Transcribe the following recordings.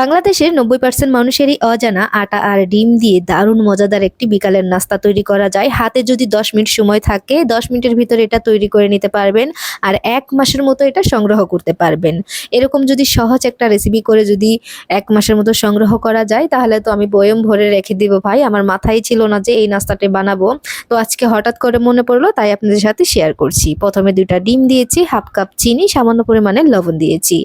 বাংলাদেশের নব্বই পার্সেন্ট মানুষেরই অজানা আটা আর ডিম দিয়ে দারুণ মজাদার একটি বিকালের নাস্তা তৈরি করা যায়। হাতে যদি দশ মিনিট সময় থাকে, দশ মিনিটের ভিতরে এটা তৈরি করে নিতে পারবেন আর এক মাসের মতো এটা সংগ্রহ করতে পারবেন। এরকম যদি সহজ একটা রেসিপি করে যদি এক মাসের মতো সংগ্রহ করা যায়, তাহলে তো আমি বয়ম ভরে রেখে দিব ভাই। আমার মাথায় ছিল না যে এই নাস্তাটি বানাবো। তো আজকে হঠাৎ করে মনে পড়ল, তাই আপনাদের সাথে শেয়ার করছি। প্রথমে দুইটা ডিম দিয়েছি হাফ কাপ চিনি, সামান্য পরিমাণে লবণ দিয়েছি।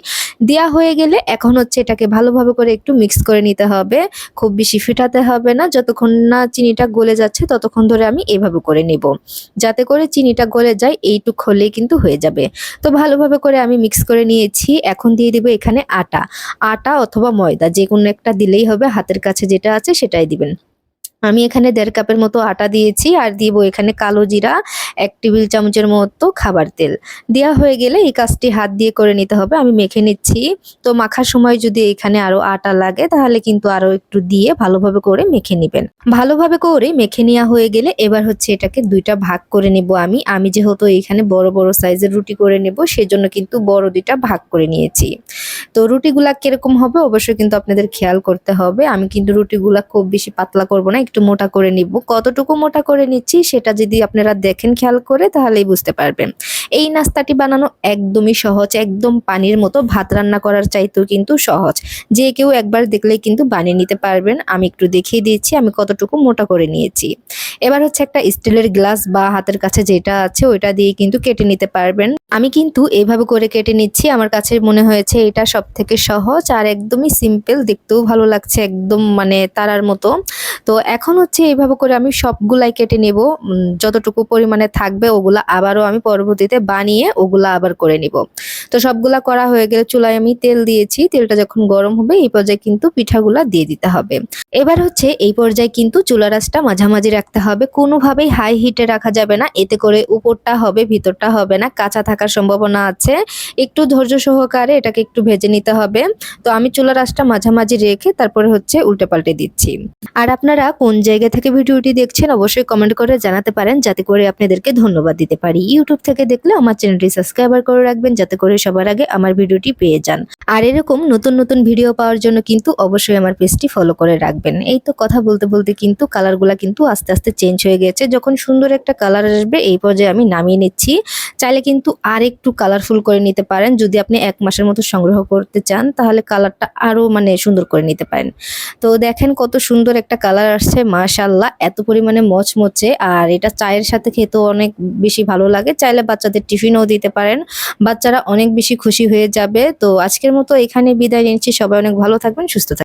দেওয়া হয়ে গেলে এখন হচ্ছে এটাকে ভালোভাবে করে একটু মিক্স করে নিতে হবে। খুব বেশি ফিটাতে হবে না। যতক্ষণ না চিনিটা গলে যাচ্ছে, ততক্ষণ ধরে আমি এভাবে করে নেব। যাতে করে চিনিটা গলে যায়, এইটুক হলেই কিন্তু হয়ে যাবে। তো ভালোভাবে করে আমি মিক্স করে নিয়েছি। এখন দিয়ে দিব এখানে আটা। আটা অথবা ময়দা যে কোনো একটা দিলেই হবে। হাতের কাছে যেটা আছে সেটাই দিবেন। আমি এখানে দেড় কাপের মতো আটা দিয়েছি আর দিব এখানে কালো জিরা, এক টেবিল চামচের মতো খাবার তেল। দেওয়া হয়ে গেলে এই কাজটি হাত দিয়ে করে নিতে হবে। আমি মেখে নিচ্ছি। তো মাখার সময় যদি এখানে আরও আটা লাগে, তাহলে কিন্তু আরও একটু দিয়ে ভালোভাবে করে মেখে নেবেন। ভালোভাবে করে মেখে নেওয়া হয়ে গেলে এবার হচ্ছে এটাকে দুইটা ভাগ করে নিব আমি। আমি যেহেতু এখানে বড় বড় সাইজের রুটি করে নেব, সেজন্য কিন্তু বড় দুইটা ভাগ করে নিয়েছি। তো রুটিগুলা কীরকম হবে অবশ্যই কিন্তু আপনাদের খেয়াল করতে হবে। আমি কিন্তু রুটিগুলা খুব বেশি পাতলা করব না। একটু মোটা করে নিব। কতটুকু মোটা করে নিচ্ছি সেটা যদি আপনারা দেখেন, খেয়াল করে তাহলেই বুঝতে পারবেন। এই নাস্তাটি বানানো একদমই সহজ, একদম পানির মতো। ভাত রান্না করার চাইতেও কিন্তু সহজ। যে কেউ একবার দেখলেই কিন্তু বানিয়ে নিতে পারবেন। আমি একটু দেখিয়ে দিয়েছি আমি কতটুকু মোটা করে নিয়েছি। এবার হচ্ছে একটা স্টিলের গ্লাস বা হাতের কাছে যেটা আছে ওইটা দিয়ে কিন্তু কেটে নিতে পারবেন। আমি কিন্তু এভাবে করে কেটে নিচ্ছি। আমার কাছে মনে হয়েছে এটা সব থেকে সহজ আর একদমই সিম্পল। দেখতেও ভালো লাগছে, একদম মানে তারার মতো। তো এখন হচ্ছে এইভাবে করে আমি সবগুলাই কেটে নেব। যতটুকু পরিমাণে থাকবে ওগুলা আবারও আমি পরবর্তীতে বানিয়ে ওগুলা আবার করে নিব। তো সবগুলা করা হয়ে গেলে চুলায় আমি তেল দিয়েছি। তেলটা যখন গরম হবে এই পর্যায়ে কিন্তু পিঠাগুলা দিয়ে দিতে হবে। এবার হচ্ছে এই পর্যায়ে কিন্তু চুলা রাসটা মাঝামাঝি রাখতে হবে। কোনোভাবেই হাই হিটে রাখা যাবে না। এতে করে উপরটা হবে, ভিতরটা হবে না। কাঁচা থাকার সম্ভাবনা আছে। একটু ধৈর্য সহকারে এটাকে একটু ভেজে নিতে হবে। তো আমি চুলা রাসটা মাঝামাঝি রেখে তারপরে হচ্ছে উল্টে পাল্টে দিচ্ছি। আর আপনারা কোন জায়গা থেকে ভিডিওটি দেখছেন অবশ্যই কমেন্ট করে জানাতে পারেন। যাতে করে আপনাদেরকে ধন্যবাদ দিতে পারি। ইউটিউব থেকে দেখলে আমার চ্যানেলটি সাবস্ক্রাইবার করে রাখবেন। যাতে করে সবার আগে আমার ভিডিওটি পেয়ে যান। আর এরকম নতুন নতুন ভিডিও পাওয়ার জন্য কিন্তু অবশ্যই আমার পেজটি ফলো করে রাখবেন। এই তো কথা বলতে বলতে কিন্তু কালারগুলা কিন্তু আস্তে আস্তে চেঞ্জ হয়ে গেছে। যখন সুন্দর একটা কালার আসবে, এই পর্যায়ে আমি নামিয়ে নিচ্ছি। চাইলে কিন্তু আর একটু কালারফুল করে নিতে পারেন। যদি আপনি এক মাসের মতো সংগ্রহ করতে চান, তাহলে কালারটা আরও মানে সুন্দর করে নিতে পারেন। তো দেখেন কত সুন্দর একটা কালার আসছে মাশাল্লাহ এত পরিমাণে মচমচে। আর এটা চায়ের সাথে খেতেও অনেক বেশি ভালো লাগে। চাইলে বাচ্চাদের টিফিনও দিতে পারেন। বাচ্চারা অনেক বেশি খুশি হয়ে যাবে। তো আজকের মতো এখানে বিদায় নিচ্ছি। সবাই অনেক ভালো থাকবেন, সুস্থ থাকবেন।